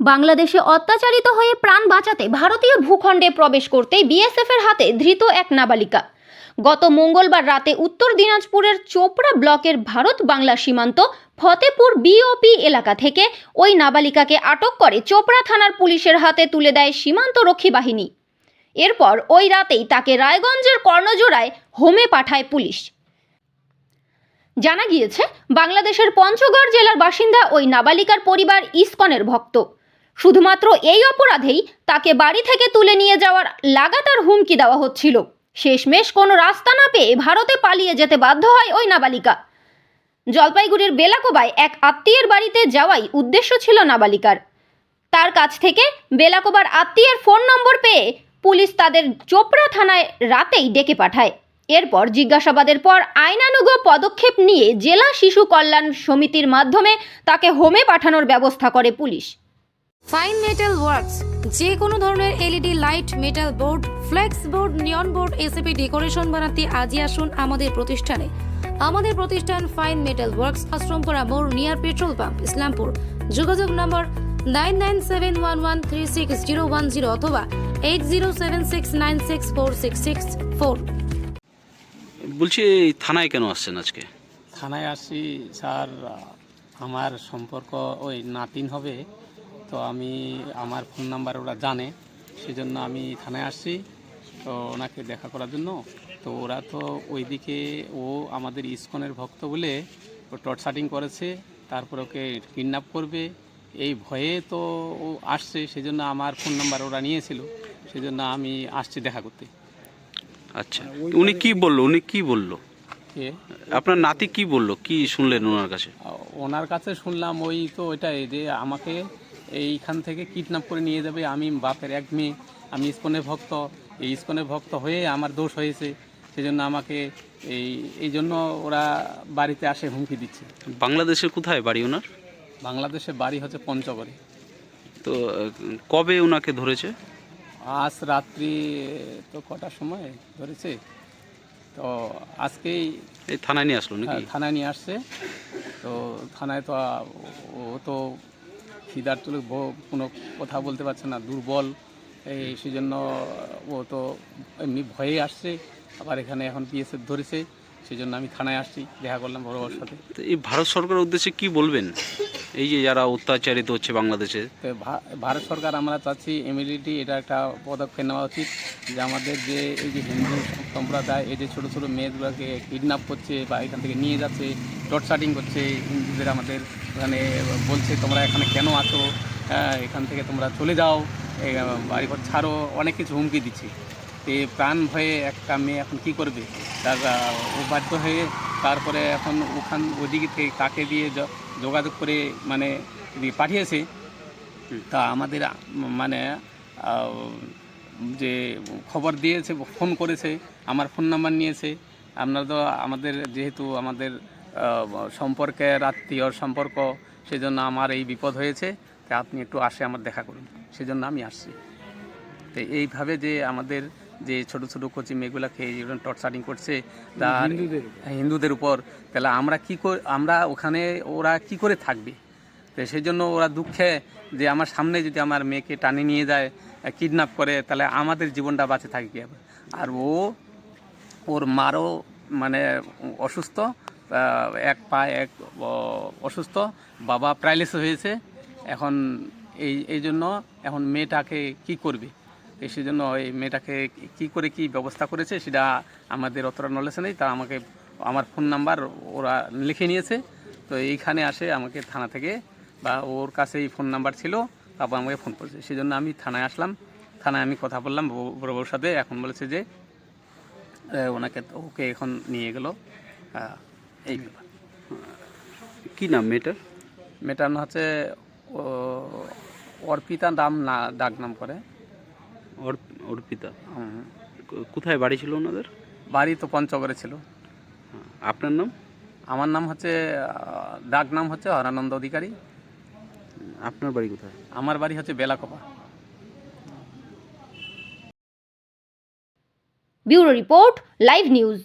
বাংলাদেশে অত্যাচারিত হয়ে প্রাণ বাঁচাতে ভারতীয় ভূখণ্ডে প্রবেশ করতেই বিএসএফের হাতে ধৃত এক নাবালিকা। গত মঙ্গলবার রাতে উত্তর দিনাজপুরের চোপড়া ব্লকের ভারত বাংলা সীমান্ত ফতেপুর বিওপি এলাকা থেকে ওই নাবালিকাকে আটক করে চোপড়া থানার পুলিশের হাতে তুলে দেয় সীমান্ত রক্ষী বাহিনী। এরপর ওই রাতেই তাকে রায়গঞ্জের কর্ণজোড়ায় হোমে পাঠায় পুলিশ। জানা গিয়েছে, বাংলাদেশের পঞ্চগড় জেলার বাসিন্দা ওই নাবালিকার পরিবার ইসকনের ভক্ত। শুধুমাত্র এই অপরাধেই তাকে বাড়ি থেকে তুলে নিয়ে যাওয়ার লাগাতার হুমকি দেওয়া হচ্ছিল। শেষমেশ কোনো রাস্তা না পেয়ে ভারতে পালিয়ে যেতে বাধ্য হয় ওই নাবালিকা। জলপাইগুড়ির বেলাকোবায় এক আত্মীয়ের বাড়িতে যাওয়াই উদ্দেশ্য ছিল নাবালিকার। তার কাছ থেকে বেলাকোবার আত্মীয়ের ফোন নম্বর পেয়ে পুলিশ তাদের চোপড়া থানায় রাতেই ডেকে পাঠায়। এরপর জিজ্ঞাসাবাদের পর আইনানুগ পদক্ষেপ নিয়ে জেলা শিশু কল্যাণ সমিতির মাধ্যমে তাকে হোমে পাঠানোর ব্যবস্থা করে পুলিশ। ফাইন মেটাল ওয়ার্কস যে কোনো ধরনের LED light metal board flex board neon board ACP decoration বানাতে আজই আসুন আমাদের প্রতিষ্ঠানে। আমাদের প্রতিষ্ঠান ফাইন মেটাল ওয়ার্কস আশ্রমপুরা মোড় নিয়ার পেট্রোল পাম্প ইসলামপুর। যোগাযোগ নম্বর nine nine seven one one three six zero one zero অথবা eight zero seven six nine six four six six four বলছি থানায় কেন আসছেন আজকে? থানায় আসি স্যার আমার সম্পর্ক ওই নাতিন হবে। তো আমি আমার ফোন নাম্বার ওরা জানে সেজন্য আমি থানায় আসছি। তো ওনাকে দেখা করার জন্য। তো ওরা তো ওইদিকে ও আমাদের ইসকনের ভক্ত বলে ও টর্চারিং করেছে তারপর ওকে কিডন্যাপ করবে। এই ভয়ে তো ও আসছে সেজন্য আমার ফোন নাম্বার ওরা নিয়েছিল সেজন্য আমি আসছি দেখা করতে। আচ্ছা উনি কি বলল? উনি কি বলল? আপনার নাতি কি বলল? কি শুনলেন ওনার কাছে? ওনার কাছে শুনলাম ওই তো ওইটাই যে আমাকে এইখান থেকে কিডন্যাপ করে নিয়ে যাবে। আমি বাপের এক মেয়ে আমি ইস্কনের ভক্ত। এই ইস্কনের ভক্ত হয়ে আমার দোষ হয়েছে সেজন্য আমাকে এই এই জন্য ওরা বাড়িতে আসে হুমকি দিচ্ছে। বাংলাদেশের কোথায় বাড়ি ওনার? বাংলাদেশে বাড়ি হচ্ছে পঞ্চগড়ে। তো কবে ওনাকে ধরেছে? আজ রাত্রি তো কটার সময় ধরেছে। তো আজকেই এই থানায় নিয়ে আসলো নাকি? হ্যাঁ, থানায় নিয়ে আসছে। তো থানায় তো ও তো খিদার ব- কোনো কথা বলতে পারছে না, দুর্বল। এই সেজন্য ও তো এমনি ভয়ে আসছে। আবার এখানে এখন পিএসএফ ধরেছে। সেই জন্য আমি থানায় আসছি দেখা করলাম বড় বড়োর সাথে। তো এই ভারত সরকারের উদ্দেশ্যে কি বলবেন? এই যে যারা অত্যাচারিত হচ্ছে বাংলাদেশে। তো ভারত সরকার আমরা চাচ্ছি ইমিডিয়েটলি এটা একটা পদক্ষেপ নেওয়া উচিত যে আমাদের যে এই যে হিন্দু সম্প্রদায় এই যে ছোটো ছোটো মেয়েগুলোকে কিডন্যাপ করছে বা এখান থেকে নিয়ে যাচ্ছে টর্চারিং করছে হিন্দুদের আমাদের এখানে বলছে তোমরা এখানে কেন আছো? এখান থেকে তোমরা চলে যাও বাড়িঘর ছাড়ো অনেক কিছু হুমকি দিচ্ছে। প্রাণ ভয়ে একটা মেয়ে এখন কি করবে? তার ও বাধ্য হয়ে তারপরে এখন ওখান ওদিকে থেকে কাকে দিয়ে যোগাযোগ করে মানে পাঠিয়েছে? তা আমাদের মানে যে খবর দিয়েছে ফোন করেছে আমার ফোন নাম্বার নিয়েছে। আপনারা তো আমাদের যেহেতু আমাদের সম্পর্কের আত্মীয়র সম্পর্ক সেজন্য আমার এই বিপদ হয়েছে। তা আপনি একটু আসে আমার দেখা করুন। সেজন্য আমি আসছি। তো এইভাবে যে আমাদের যে ছোট ছোট কচি কোচি মেয়েগুলোকে এইরকম টর্চারিং করছে তার হিন্দুদের উপর। তাহলে আমরা কি করে আমরা ওখানে ওরা কি করে থাকবে? তো সেই জন্য ওরা দুঃখে যে আমার সামনে যদি আমার মেয়েকে টানে নিয়ে যায় কিডন্যাপ করে তাহলে আমাদের জীবনটা বাঁচে থাকে কীভাবে আর ও ওর মারও মানে অসুস্থ এক পা এক অসুস্থ বাবা প্যারালিস হয়েছে এখন এই এই জন্য এখন মেয়েটাকে কি করবে? তো সেই জন্য এই মেয়েটাকে কি করে কি ব্যবস্থা করেছে সেটা আমাদের অতটা নলেজ নেই। তা আমাকে আমার ফোন নাম্বার ওরা লিখে নিয়েছে। তো এইখানে আসে আমাকে থানা থেকে বা ওর কাছে এই ফোন নাম্বার ছিল তারপর আমাকে ফোন করেছে। সেই জন্য আমি থানায় আসলাম। থানায় আমি কথা বললাম বড়- সাথে। এখন বলেছে যে ওনাকে ওকে এখন নিয়ে গেল। এই ব্যাপার। কি নাম মেয়েটার? মেয়েটার নাম হচ্ছে অর্পিতা নাম না ডাক নাম করে। অর্পিতা কোথায় বাড়ি ছিল ওনাদের? বাড়ি তো পঞ্চগড়ে ছিল। আপনার নাম? আমার নাম হচ্ছে ডাক নাম হচ্ছে হরানন্দ অধিকারী। আপনার বাড়ি কোথায়? আমার বাড়ি হচ্ছে Belakopa. Bureau report live news.